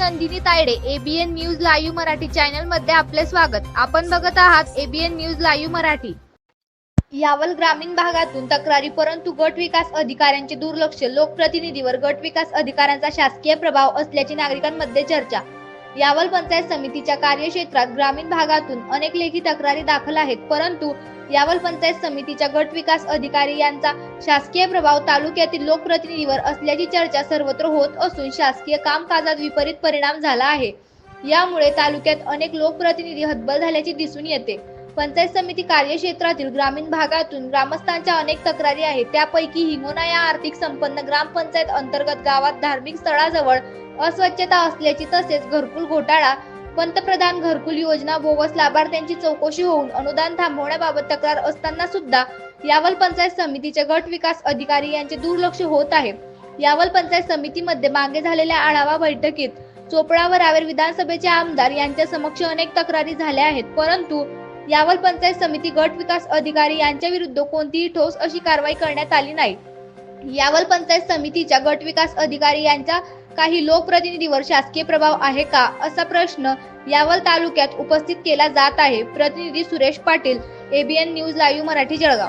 Nandini Tayde ABN news live Marathi चॅनलमध्ये आपले स्वागत. आपण बघत आहात ABN news live Marathi. Yawal ग्रामीण भागातून तक्रारी परंतु गट विकास अधिकाऱ्यांचे दुर्लक्ष लोकप्रतिनिधीवर गट विकास अधिकाऱ्यांचा शासकीय प्रभाव असल्याची नागरिकांमध्ये चर्चा. यावल पंचायत समितीच्या कार्यक्षेत्रात ग्रामीण भागातून अनेक लेखी तक्रारी दाखल आहेत परंतु यावल पंचायत समितीच्या गट विकास अधिकारी यांचा शासकीय प्रभाव तालुक्यातील लोकप्रतिनिधीवर असल्याची चर्चा सर्वत्र होत असून शासकीय कामकाजात विपरीत परिणाम झाला आहे. यामुळे तालुक्यात अनेक लोकप्रतिनिधी हतबल झाल्याचे दिसून येते. पंचायत समिती कार्यक्षेत्रातील ग्रामीण भागातून ग्रामस्थांच्या अनेक तक्रारी आहेत. त्यापैकी हिंगोना या आर्थिक संपन्न ग्रामपंचायत अंतर्गत गावात धार्मिक स्थळाजवळ अस्वच्छता असल्याची तसेच घरकुल घोटाळा पंतप्रधान घरकुल योजना बोगस लाभार्थ्यांची चौकशी होऊन अनुदान थांबवण्याबाबत तक्रार असताना सुद्धा यावल पंचायत समितीचे गट विकास अधिकारी यांचे दुर्लक्ष होत आहे. यावल पंचायत समितीमध्ये मागे झालेल्या आढावा बैठकीत चोपडा व रावेर विधानसभेचे आमदार यांच्या समक्ष अनेक तक्रारी झाल्या आहेत. परंतु यावल पंचायत समिती गट विकास अधिकारी यांच्या विरुद्ध कोणतीही ठोस अशी कारवाई करण्यात आली नाही. यावल पंचायत समितीच्या गट विकास अधिकारी यांच्या काही लोकप्रतिनिधीवर शासकीय प्रभाव आहे का असा प्रश्न यावल तालुक्यात उपस्थित केला जात आहे. प्रतिनिधी Suresh Patil ABN news live Marathi Jalgaon.